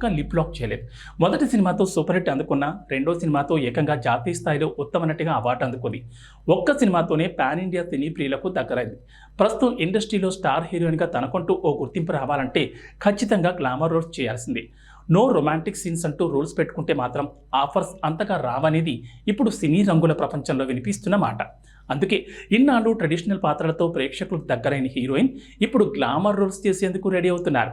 ఒక్క lip lock చేయలేదు. మొదటి సినిమాతో సూపర్ హిట్ అందుకున్న రెండో సినిమాతో ఏకంగా జాతీయ స్థాయిలో ఉత్తమ నటిగా అవార్డు అందుకుంది. ఒక్క సినిమాతోనే పాన్ ఇండియా సినీ ప్రియులకు దగ్గరైంది. ప్రస్తుతం ఇండస్ట్రీలో స్టార్ హీరోయిన్గా తనకుంటూ ఓ గుర్తింపు రావాలంటే ఖచ్చితంగా గ్లామర్ రోల్స్ చేయాల్సిందే. నో రొమాంటిక్ సీన్స్ అంటూ రూల్స్ పెట్టుకుంటే మాత్రం ఆఫర్స్ అంతగా రావనేది ఇప్పుడు సినీ రంగుల ప్రపంచంలో వినిపిస్తున్న మాట. అందుకే ఇన్నాళ్ళు ట్రెడిషనల్ పాత్రలతో ప్రేక్షకులకు దగ్గరైన హీరోయిన్ ఇప్పుడు గ్లామర్ రోల్స్ చేసేందుకు రెడీ అవుతున్నారు.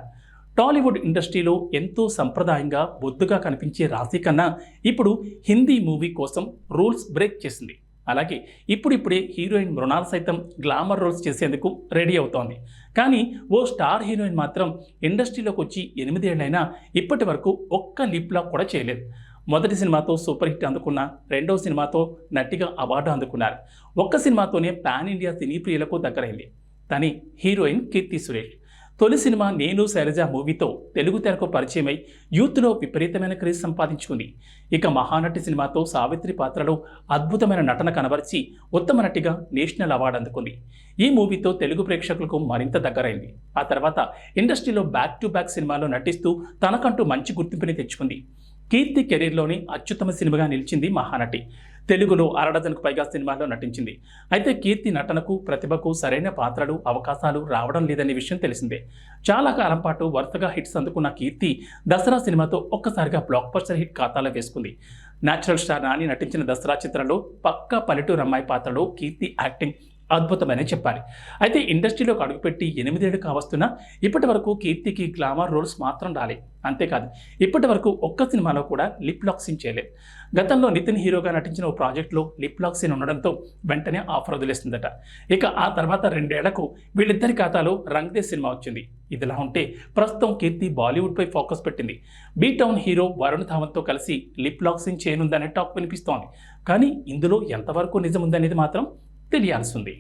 టాలీవుడ్ ఇండస్ట్రీలో ఎంతో సంప్రదాయంగా బొద్దుగా కనిపించే రాశి కన్నా ఇప్పుడు హిందీ మూవీ కోసం రూల్స్ బ్రేక్ చేసింది. అలాగే ఇప్పుడిప్పుడే హీరోయిన్ మృణాల్ సైతం గ్లామర్ రోల్స్ చేసేందుకు రెడీ అవుతోంది. కానీ ఓ స్టార్ హీరోయిన్ మాత్రం ఇండస్ట్రీలోకి వచ్చి ఎనిమిదేళ్ళైనా ఇప్పటి వరకు ఒక్క లిప్లా కూడా చేయలేదు. మొదటి సినిమాతో సూపర్ హిట్ అందుకున్న రెండో సినిమాతో నటిగా అవార్డు అందుకున్నారు. ఒక్క సినిమాతోనే పాన్ ఇండియా సినీ ప్రియులకు దగ్గరైంది. తని హీరోయిన్ కీర్తి సురేష్. తొలి సినిమా నేను శైలజ మూవీతో తెలుగు తెరకు పరిచయమై యూత్లో విపరీతమైన క్రేజ్ సంపాదించుకుంది. ఇక మహానటి సినిమాతో సావిత్రి పాత్రలో అద్భుతమైన నటన కనబరిచి ఉత్తమ నటిగా నేషనల్ అవార్డు అందుకుంది. ఈ మూవీతో తెలుగు ప్రేక్షకులకు మరింత దగ్గరైంది. ఆ తర్వాత ఇండస్ట్రీలో బ్యాక్ టు బ్యాక్ సినిమాలో నటిస్తూ తనకంటూ మంచి గుర్తింపుని తెచ్చుకుంది. కీర్తి కెరీర్లోని అత్యుత్తమ సినిమాగా నిలిచింది మహానటి. తెలుగులో అరడజన్కు పైగా సినిమాల్లో నటించింది. అయితే కీర్తి నటనకు ప్రతిభకు సరైన పాత్రలు అవకాశాలు రావడం లేదనే విషయం తెలిసిందే. చాలా కాలం పాటు వరుసగా హిట్స్ అందుకున్న కీర్తి దసరా సినిమాతో ఒక్కసారిగా బ్లాక్ బస్టర్ హిట్ ఖాతాలో వేసుకుంది. న్యాచురల్ స్టార్ నాని నటించిన దసరా చిత్రంలో పక్కా పల్లెటూరు అమ్మాయి పాత్రలో కీర్తి యాక్టింగ్ అద్భుతమనే చెప్పాలి. అయితే ఇండస్ట్రీలోకి అడుగుపెట్టి ఎనిమిదేళ్ళు కావస్తున్నా ఇప్పటి వరకు కీర్తికి గ్లామర్ రోల్స్ మాత్రం రాలే. అంతేకాదు ఇప్పటి వరకు ఒక్క సినిమాలో కూడా లిప్ లాక్ సీన్ చేయలేదు. గతంలో నితిన్ హీరోగా నటించిన ఓ ప్రాజెక్ట్లో లిప్ లాక్ సీన్ ఉండడంతో వెంటనే ఆఫర్ వదిలేస్తుందట ఇక ఆ తర్వాత రెండేళ్ళకు వీళ్ళిద్దరి ఖాతాలో రంగ్దే సినిమా వచ్చింది. ఇదిలా ఉంటే ప్రస్తుతం కీర్తి బాలీవుడ్పై ఫోకస్ పెట్టింది. బీ టౌన్ హీరో వరుణ్ ధావన్తో కలిసి లిప్ లాక్ సీన్ చేయనుందనే టాక్ వినిపిస్తోంది. కానీ ఇందులో ఎంతవరకు నిజం ఉందనేది మాత్రం తెలియాల్సింది.